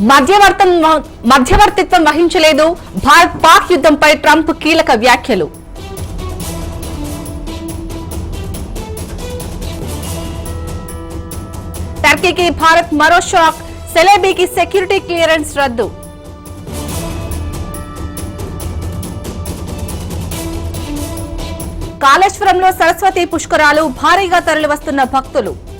మధ్యవర్తం మధ్యవర్తిత్వం వహించలేదు. భారత్ పాక్ యుద్ధంపై ట్రంప్ కీలక వ్యాఖ్యలు. టర్కీకి భారత్ మరో షాక్. సెలేబీకి సెక్యూరిటీ క్లియరెన్స్ రద్దు. కాళేశ్వరంలో సరస్వతి పుష్కరాలు భారీగా తరలివస్తున్న భక్తులు.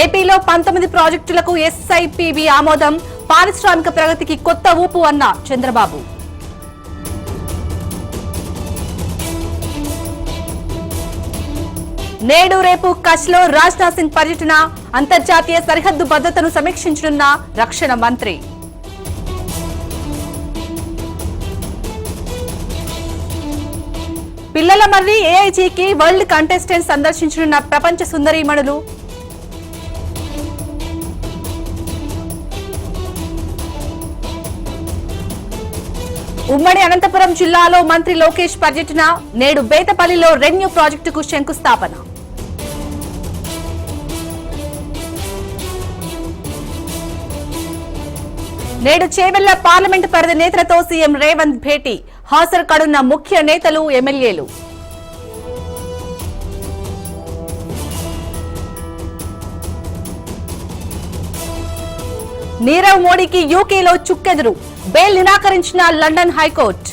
ఏపీలో పంతొమ్మిది ప్రాజెక్టులకు ఎస్ఐపిబి ఆమోదం. పారిశ్రామిక ప్రగతికి కొత్త ఊపు అన్న చంద్రబాబు. నేడు రేపు కచ్లో రాజ్నాథ్ సింగ్ పర్యటన. అంతర్జాతీయ సరిహద్దు భద్రతను సమీక్షించనున్న రక్షణ మంత్రి. పిల్లల మర్రి ఏఐజీకి వరల్డ్ కంటెస్టెంట్ సందర్శించనున్న ప్రపంచ సుందరీమణులు. ఉమ్మడి అనంతపురం జిల్లాలో మంత్రి లోకేష్ పర్యటన నేడు బేతపల్లిలో రెన్యూ ప్రాజెక్టుకు శంకుస్థాపన. నేడు చేవెళ్ళ పార్లమెంటు పరిధి నేతలతో సీఎం రేవంత్ భేటీ హాజరు కడున్న ముఖ్య నేతలు ఎమ్మెల్యేలు. నీరవ్ మోడీకి యూకేలో చుక్కెదురు. బెయిల్ నిరాకరించిన London high court.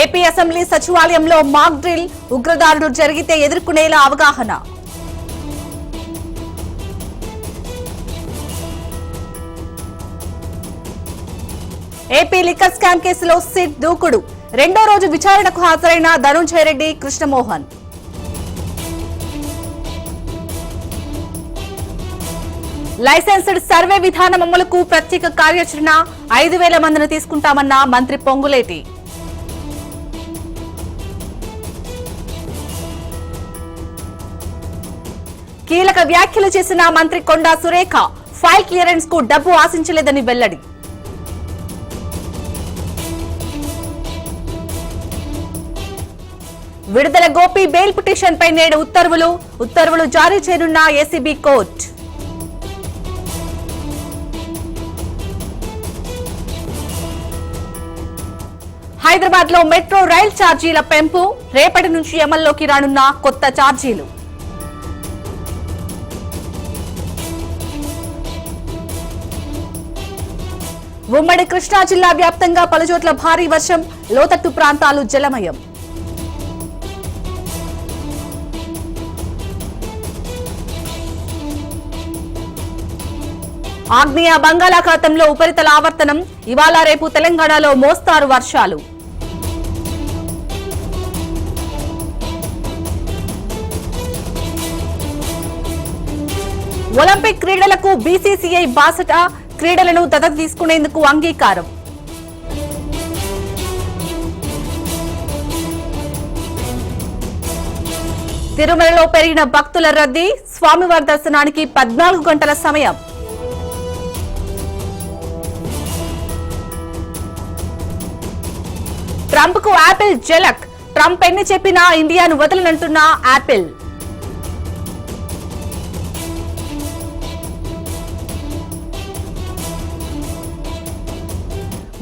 AP assembly సచివాలయంలో మాక్ డ్రిల్ ఉగ్రదారుడు జరిగితే ఎదుర్కొనేలా అవగాహన. ఏపీ లిక్కర్ స్కామ్ కేసులో సిట్ దూకుడు. రెండో రోజు విచారణకు హాజరైన ధనుంజయ రెడ్డి కృష్ణమోహన్. లైసెన్స్డ్ సర్వే విధానం అమలుకు ప్రత్యేక కార్యాచరణ ఐదు వేల మందిని తీసుకుంటామన్న మంత్రి పొంగులేటి. కీలక వ్యాఖ్యలు చేసిన మంత్రి కొండా సురేఖ ఫైల్ క్లియరెన్స్కు డబ్బు ఆశించలేదని వెల్లడి. విడుదల గోపి బెయిల్ పిటిషన్ పై నేడు ఉత్తర్వులు ఉత్తర్వులు జారీ చేయనున్న ఏసీబీ కోర్టు హైదరాబాద్లో మెట్రో రైల్ ఛార్జీల పెంపు రేపటి నుంచి అమల్లోకి రానున్న కొత్త ఛార్జీలు. ఉమ్మడి కృష్ణా జిల్లా వ్యాప్తంగా పలుచోట్ల భారీ వర్షం లోతట్టు ప్రాంతాలు జలమయం. ఆగ్నేయ బంగాళాఖాతంలో ఉపరితల ఆవర్తనం ఇవాళ రేపు తెలంగాణలో మోస్తారు వర్షాలు. ఒలింపిక్ క్రీడలకు బీసీసీఐ బాసట క్రీడలను దత్తత తీసుకునేందుకు అంగీకారం. తిరుమలలో పెరిగిన భక్తుల రద్దీ స్వామివారి దర్శనానికి పద్నాలుగు గంటల సమయం. ట్రంప్కు యాపిల్ జలక్. ట్రంప్ ఎన్ని చెప్పినా ఇండియాను వదలనంటున్న యాపిల్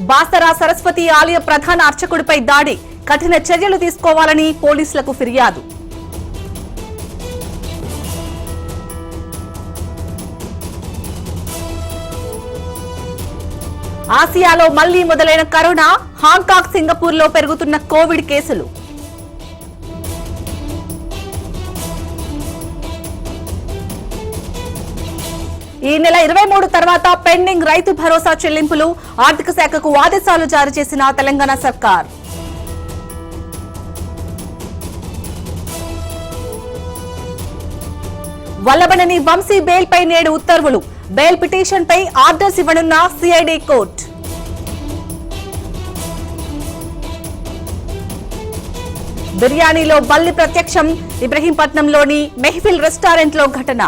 బాసరా సరస్వతి ఆలయ ప్రధాన అర్చకుడిపై దాడి. కఠిన చర్యలు తీసుకోవాలని పోలీసులకు ఫిర్యాదు. ఆసియాలో మళ్ళీ మొదలైన కరోనా హాంకాంగ్ సింగపూర్లో పెరుగుతున్న కోవిడ్ కేసులు. ఈ నెల ఇరవై మూడు తర్వాత పెండింగ్ రైతు భరోసా చెల్లింపులు ఆర్థిక శాఖకు ఆదేశాలు జారీ చేసిన తెలంగాణ సర్కార్. వల్లభనని వంశీ బెయిల్ పై నేడు ఉత్తర్వులు. బెయిల్ పిటిషన్ పై ఆర్డర్స్ ఇవ్వనున్న సిఐడి కోర్టు. బిర్యానీలో బల్లి ప్రత్యక్షం ఇబ్రహీంపట్నంలోని మెహ్ఫిల్ రెస్టారెంట్లో ఘటన.